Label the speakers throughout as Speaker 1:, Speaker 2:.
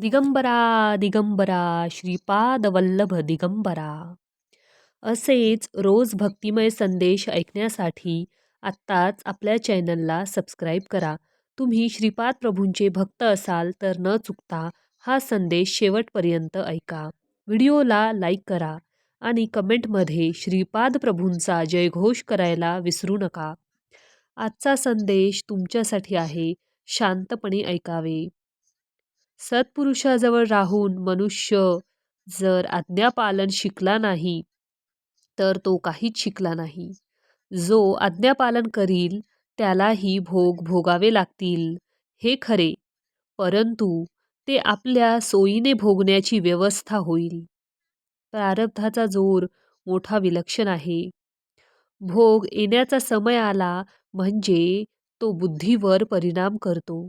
Speaker 1: दिगंबरा दिगंबरा श्रीपाद वल्लभ दिगंबरा. असेच रोज भक्तिमय संदेश ऐकण्यासाठी आत्ताच आपल्या चॅनलला सबस्क्राईब करा. तुम्ही श्रीपाद प्रभूंचे भक्त असाल तर न चुकता हा संदेश शेवटपर्यंत ऐका. व्हिडिओला लाईक करा आणि कमेंटमध्ये श्रीपाद प्रभूंचा जयघोष करायला विसरू नका. आजचा संदेश तुमच्यासाठी आहे. शांतपणे ऐकावे. सत्पुरुषाजवळ राहून मनुष्य जर आज्ञापालन शिकला नाही तर तो काहीच शिकला नाही. जो आज्ञापालन करील त्यालाही भोग भोगावे लागतील. हे खरे. परंतु ते आपल्या सोयीने भोगण्याची व्यवस्था होईल. प्रारब्धाचा जोर मोठा विलक्षण आहे. भोग येण्याचा समय आला म्हणजे तो बुद्धीवर परिणाम करतो.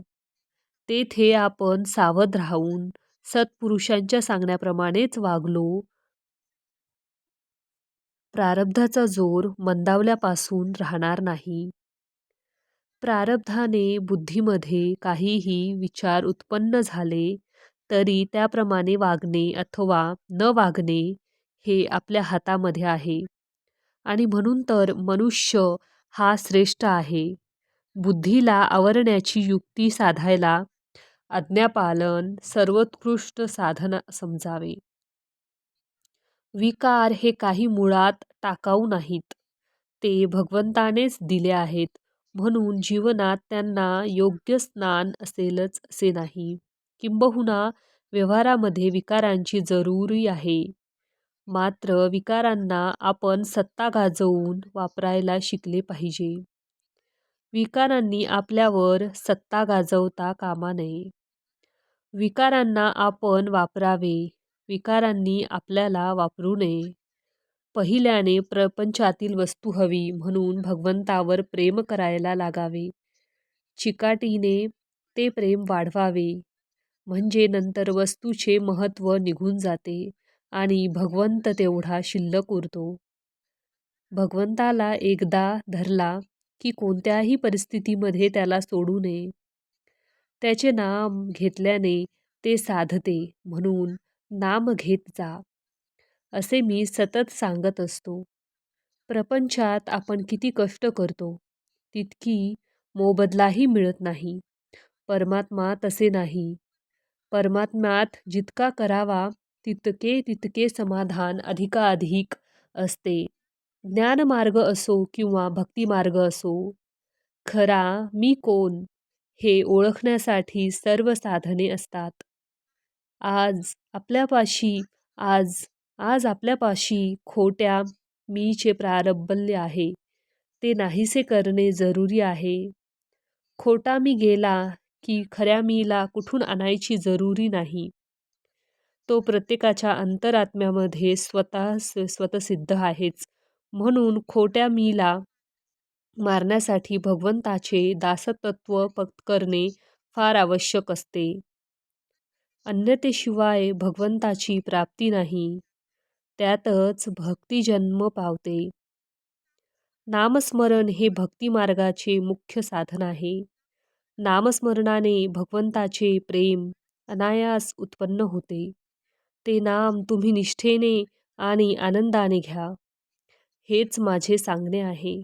Speaker 1: तेथे आपण सावध राहून सत्पुरुषांच्या सांगण्याप्रमाणेच वागलो. प्रारब्धाचा जोर मंदावल्यापासून राहणार नाही. प्रारब्धाने बुद्धीमध्ये काहीही विचार उत्पन्न झाले तरी त्याप्रमाणे वागणे अथवा न वागणे हे आपल्या हातामध्ये आहे. आणि म्हणून तर मनुष्य हा श्रेष्ठ आहे. बुद्धीला आवरण्याची युक्ती साधायला आज्ञापालन सर्वोत्कृष्ट साधन समजावे. विकार हे काही मुळात टाकाऊ नाहीत. ते भगवंतानेच दिले आहेत म्हणून जीवनात त्यांना योग्य स्नान असेलच असे नाही. किंबहुना व्यवहारामध्ये विकारांची जरुरी आहे. मात्र विकारांना आपण सत्ता गाजवून वापरायला शिकले पाहिजे. विकारांनी आपल्यावर सत्ता गाजवता कामा नये. विकारांना आपण वापरावे. विकारांनी आपल्याला वापरू नये. पहिल्याने प्रपंचातील वस्तू हवी म्हणून भगवंतावर प्रेम करायला लागावे. चिकाटीने ते प्रेम वाढवावे. म्हणजे नंतर वस्तूचे महत्त्व निघून जाते आणि भगवंत तेवढा शिल्लक उरतो. भगवंताला एकदा धरला की कोणत्याही परिस्थितीमध्ये त्याला सोडू नये. त्याचे नाम घेतल्याने ते साधते म्हणून नाम घेत जा असे मी सतत सांगत असतो. प्रपंचात आपण किती कष्ट करतो तितकी मोबदलाही मिळत नाही. परमात्मा तसे नाही. परमात्म्यात जितका करावा तितके तितके समाधान अधिकाधिक असते. ज्ञानमार्ग असो किंवा भक्तिमार्ग असो खरा मी कोण? हे ओळखण्यासाठी सर्व साधने असतात. आज आपल्यापाशी आज आज आपल्यापाशी खोट्या मीचे प्रारब्बल्य आहे. ते नाहीसे करणे जरुरी आहे. खोटा मी गेला की खऱ्या मीला कुठून आणायची जरुरी नाही. तो प्रत्येकाच्या अंतरात्म्यामध्ये स्वतः स्वतसिद्ध आहेच. म्हणून खोट्या मीला मारण्यासाठी भगवंताचे दासतत्व पत्करणे फार आवश्यक असते. अन्यतेशिवाय भगवंताची प्राप्ती नाही. त्यातच भक्ती जन्म पावते. नामस्मरण हे भक्तिमार्गाचे मुख्य साधन आहे. नामस्मरणाने भगवंताचे प्रेम अनायास उत्पन्न होते. ते नाम तुम्ही निष्ठेने आणि आनंदाने घ्या. हेच माझे सांगणे आहे.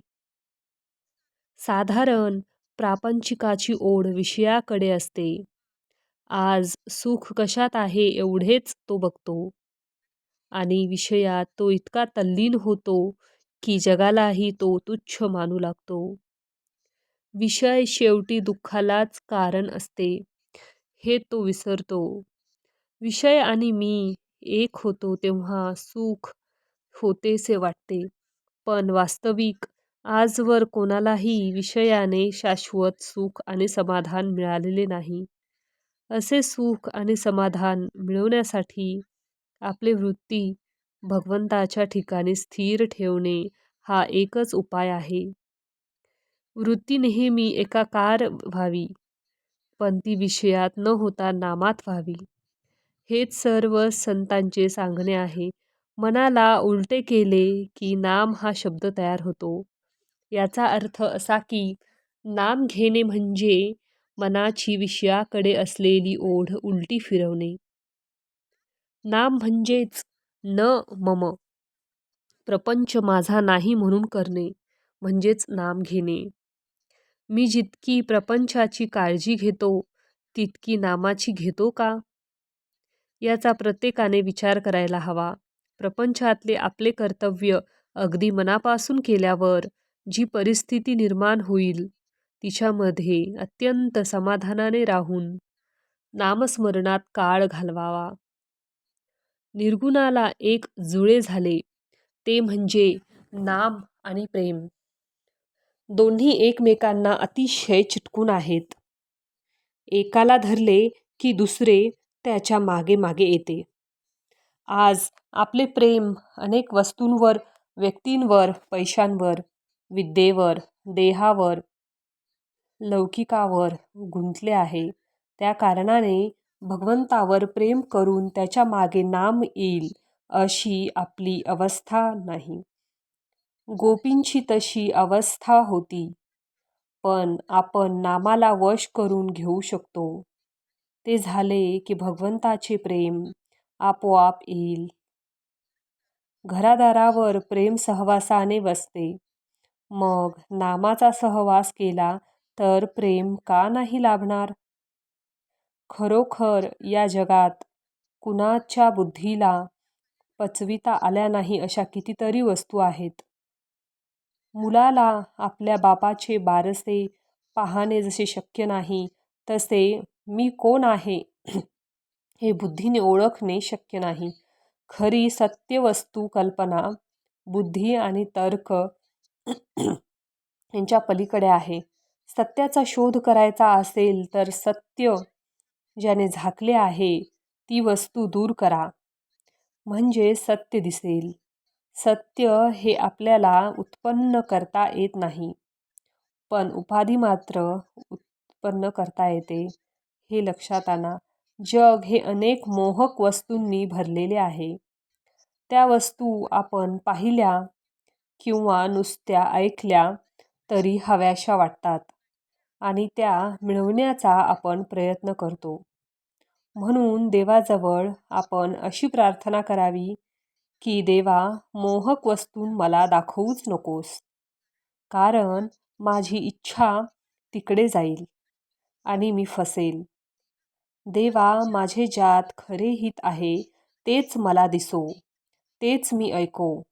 Speaker 1: साधारण प्रापंचिकाची ओढ विषयाकडे असते. आज सुख कशात आहे एवढेच तो बघतो. आणि विषयात तो इतका तल्लीन होतो की जगालाही तो तुच्छ मानू लागतो. विषय शेवटी दुःखालाच कारण असते हे तो विसरतो. विषय आणि मी एक होतो तेव्हा सुख होतेसे वाटते पण वास्तविक आजवर कोणालाही विषयाने शाश्वत सुख आणि समाधान मिळालेले नाही. असे सुख आणि समाधान मिळवण्यासाठी आपली वृत्ती भगवंताच्या ठिकाणी स्थिर ठेवणे हा एकच उपाय आहे. वृत्ती नेहमी एकाकार व्हावी पण ती विषयात न होता नामात व्हावी. हेच सर्व संतांचे सांगणे आहे. मनाला उलटे केले की नाम हा शब्द तयार होतो. याचा अर्थ असा की नाम घेणे म्हणजे मनाची विषयाकडे असलेली ओढ उलटी फिरवणे. नाम म्हणजेच न मम. प्रपंच माझा नाही म्हणून करणे म्हणजेच नाम घेणे. मी जितकी प्रपंचाची काळजी घेतो तितकी नामाची घेतो का? याचा प्रत्येकाने विचार करायला हवा. प्रपंचातले आपले कर्तव्य अगदी मनापासून केल्यावर जी परिस्थिती निर्माण होईल तिच्यामध्ये अत्यंत समाधानाने राहून नामस्मरणात काळ घालवावा. निर्गुणाला एक जुळे झाले ते म्हणजे नाम आणि प्रेम. दोन्ही एकमेकांना अतिशय चिटकून आहेत. एकाला धरले की दुसरे त्याच्यामागे मागे येते. आज आपले प्रेम अनेक वस्तूंवर व्यक्तींवर पैशांवर विद्येवर देहावर लौकिकावर गुंतले आहे. त्या कारणाने भगवंतावर प्रेम करून त्याच्यामागे नाम येईल अशी आपली अवस्था नाही. गोपींची तशी अवस्था होती पण आपण नामाला वश करून घेऊ शकतो. ते झाले की भगवंताचे प्रेम आपोआप येईल. घरादारावर प्रेम सहवासाने बसते. मग नामाचा सहवास केला तर प्रेम का नाही लाभणार? खरोखर या जगात कुणाच्या बुद्धीला पचविता आल्या नाही अशा कितीतरी वस्तू आहेत. मुलाला आपल्या बापाचे बारसे पाहणे जसे शक्य नाही तसे मी कोण आहे? हे बुद्धीने ओळखणे शक्य नाही. खरी सत्य वस्तू कल्पना बुद्धी आणि तर्क यांच्या पलीकडे आहे. सत्याचा शोध करायचा असेल तर सत्य ज्याने झाकले आहे ती वस्तू दूर करा. म्हणजे सत्य दिसेल. सत्य हे आपल्याला उत्पन्न करता येत नाही. पण उपाधी मात्र उत्पन्न करता येते. हे लक्षात आणा. जग हे अनेक मोहक वस्तूंनी भरलेले आहे. त्या वस्तू आपण पाहिल्या किंवा नुसत्या ऐकल्या तरी हव्याशा वाटतात आणि त्या मिळवण्याचा आपण प्रयत्न करतो. म्हणून देवाजवळ आपण अशी प्रार्थना करावी की देवा मोहक वस्तून मला दाखवूच नकोस. कारण माझी इच्छा तिकडे जाईल आणि मी फसेल. देवा माझे ज्यात खरे हित आहे तेच मला दिसो तेच मी ऐको.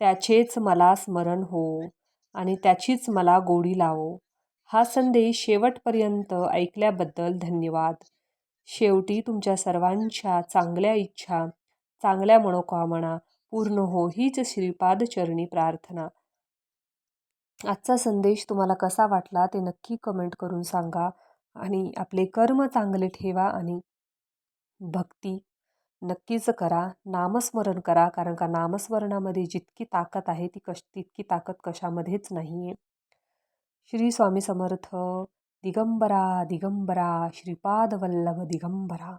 Speaker 1: त्याचेच मला स्मरण हो आणि त्याचीच मला गोडी लावो. हा संदेश शेवटपर्यंत ऐकल्याबद्दल धन्यवाद. शेवटी तुमच्या सर्वांच्या चांगल्या इच्छा चांगल्या मनोकामना पूर्ण हो हीच श्रीपादचरणी प्रार्थना. आजचा संदेश तुम्हाला कसा वाटला ते नक्की कमेंट करून सांगा आणि आपले कर्म चांगले ठेवा आणि भक्ती नक्कीच करा. नामस्मरण करा कारण का नामस्मरणामध्ये जितकी ताकद आहे ती कश तितकी ताकद कशामध्येच नाही आहे श्री स्वामी समर्थ. दिगंबरा दिगंबरा. श्रीपाद वल्लभ दिगंबरा.